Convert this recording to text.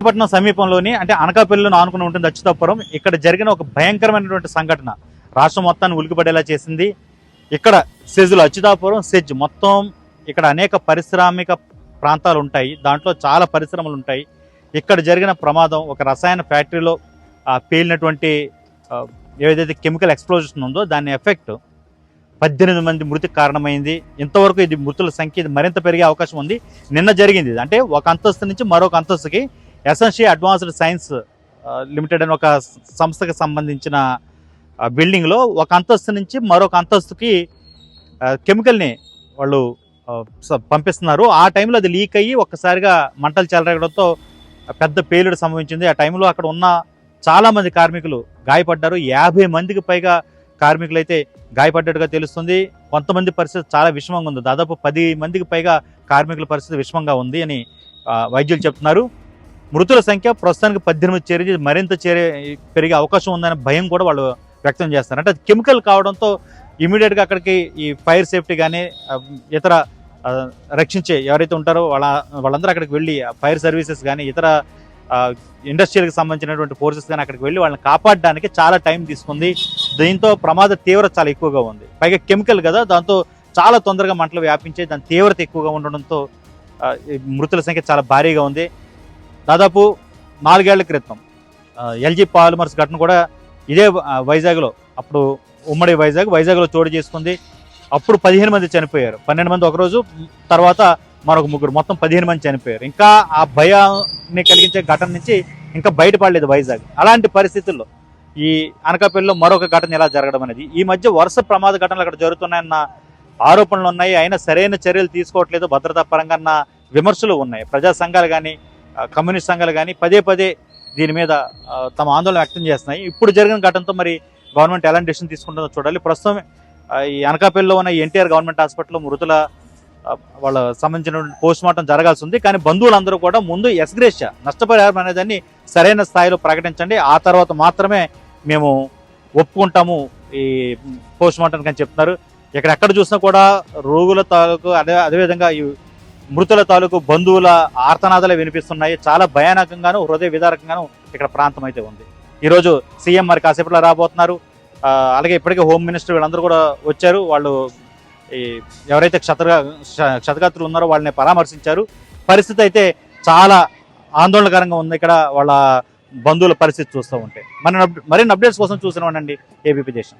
విశాఖపట్నం సమీపంలోని అంటే అనకాపల్లిలో ఆనుకుని ఉంటుంది అచ్యుతాపురం. ఇక్కడ జరిగిన ఒక భయంకరమైనటువంటి సంఘటన. రాష్ట్రం మొత్తాన్ని ఉలికిపడేలా చేసింది. ఇక్కడ సెజ్లు అచ్యుతాపురం సెజ్ మొత్తం ఇక్కడ అనేక పారిశ్రామిక ప్రాంతాలు ఉంటాయి దాంట్లో చాలా పరిశ్రమలు ఉంటాయి ఇక్కడ జరిగిన ప్రమాదం ఒక రసాయన ఫ్యాక్టరీలో పేలినటువంటి ఏదైతే కెమికల్ ఎక్స్ప్లోజన్ ఉందో దాని ఎఫెక్ట్ పద్దెనిమిది మంది మృతికి కారణమైంది. ఇంతవరకు ఇది మృతుల సంఖ్య ఇది మరింత పెరిగే అవకాశం ఉంది. నిన్న జరిగింది అంటే ఒక అంతస్తు నుంచి మరొక అంతస్తుకి ఎస్ఎన్షి అడ్వాన్స్డ్ సైన్స్ లిమిటెడ్ అని ఒక సంస్థకి సంబంధించిన బిల్డింగ్లో ఒక అంతస్తు నుంచి మరొక అంతస్తుకి కెమికల్ని వాళ్ళు స- పంపిస్తున్నారు. ఆ టైంలో అది లీక్ అయ్యి ఒక్కసారిగా మంటలు చెలరగడంతో పెద్ద పేలుడు సంభవించింది. ఆ టైంలో అక్కడ ఉన్న చాలామంది కార్మికులు గాయపడ్డారు. యాభై మందికి పైగా కార్మికులు అయితే గాయపడ్డట్టుగా తెలుస్తుంది. కొంతమంది పరిస్థితి చాలా విషమంగా ఉంది. దాదాపు పది మందికి పైగా కార్మికుల పరిస్థితి విషమంగా ఉంది అని వైద్యులు చెప్తున్నారు. మృతుల సంఖ్య ప్రస్తుతానికి పద్దెనిమిది చేరి మరింత చేరే పెరిగే అవకాశం ఉందనే భయం కూడా వాళ్ళు వ్యక్తం చేస్తారు అంటే కెమికల్ కావడంతో ఇమీడియట్గా అక్కడికి ఈ ఫైర్ సేఫ్టీ కానీ ఇతర రక్షించే ఎవరైతే ఉంటారో వాళ్ళ వాళ్ళందరూ అక్కడికి వెళ్ళి ఫైర్ సర్వీసెస్ కానీ ఇతర ఇండస్ట్రియల్కి సంబంధించినటువంటి ఫోర్సెస్ కానీ అక్కడికి వెళ్ళి వాళ్ళని కాపాడడానికి చాలా టైం తీసుకుంది. దీంతో ప్రమాద తీవ్రత చాలా ఎక్కువగా ఉంది. పైగా కెమికల్ కదా దాంతో చాలా తొందరగా మంటలు వ్యాపించే దాని తీవ్రత ఎక్కువగా ఉండడంతో మృతుల సంఖ్య చాలా భారీగా ఉంది. దాదాపు నాలుగేళ్ళ క్రితం ఎల్జీ పాలిమర్స్ ఘటన కూడా ఇదే వైజాగ్లో. అప్పుడు ఉమ్మడి వైజాగ్ వైజాగ్లో చోటు చేసుకుంది. అప్పుడు పదిహేను మంది చనిపోయారు. పన్నెండు మంది ఒకరోజు తర్వాత మరొక ముగ్గురు. మొత్తం పదిహేను మంది చనిపోయారు. ఇంకా ఆ భయాన్ని కలిగించే ఘటన నుంచి ఇంకా బయటపడలేదు వైజాగ్. అలాంటి పరిస్థితుల్లో ఈ అనకాపల్లిలో మరొక ఘటన ఎలా జరగడం అనేది. ఈ మధ్య వరుస ప్రమాద ఘటనలు అక్కడ జరుగుతున్నాయన్న ఆరోపణలు ఉన్నాయి. అయినా సరైన చర్యలు తీసుకోవట్లేదు. భద్రతా పరంగా అన్న విమర్శలు ఉన్నాయి. ప్రజా సంఘాలు కానీ కమ్యూనిస్ట్ సంఘాలు కానీ పదే పదే దీని మీద తమ ఆందోళన వ్యక్తం చేస్తున్నాయి. ఇప్పుడు జరిగిన ఘటనతో మరి గవర్నమెంట్ ఎలాంటి డెసిషన్ తీసుకుంటుందో చూడాలి. ప్రస్తుతం ఈ అనకాపల్లిలో ఉన్న ఎన్టీఆర్ గవర్నమెంట్ హాస్పిటల్లో మృతుల వాళ్ళ సంబంధించిన పోస్ట్ మార్టం జరగాల్సి ఉంది. కానీ బంధువులందరూ కూడా ముందు ఎస్గ్రేష నష్టపరిహారం అనేదాన్ని సరైన స్థాయిలో ప్రకటించండి. ఆ తర్వాత మాత్రమే మేము ఒప్పుకుంటాము ఈ పోస్ట్ మార్టం అని చెప్తున్నారు. ఇక్కడ ఎక్కడ చూసినా కూడా రోగుల తాలూకు అదే అదేవిధంగా ఈ మృతుల తాలూకు బంధువుల ఆర్తనాదాలు వినిపిస్తున్నాయి. చాలా భయానకంగాను హృదయ విదారకంగాను ఇక్కడ ప్రాంతం అయితే ఉంది. ఈరోజు సీఎం మరి కాసేపట్లో రాబోతున్నారు. అలాగే ఇప్పటికే హోమ్ మినిస్టర్ వీళ్ళందరూ కూడా వచ్చారు. వాళ్ళు ఈ ఎవరైతే క్షతగా క్షతగాత్రులు ఉన్నారో వాళ్ళని పరామర్శించారు. పరిస్థితి అయితే చాలా ఆందోళనకరంగా ఉంది ఇక్కడ వాళ్ళ బంధువుల పరిస్థితి చూస్తూ ఉంటే. మన మరిన్ని అప్డేట్స్ కోసం చూసిన ఉండండి ఏబీపీ దేశం.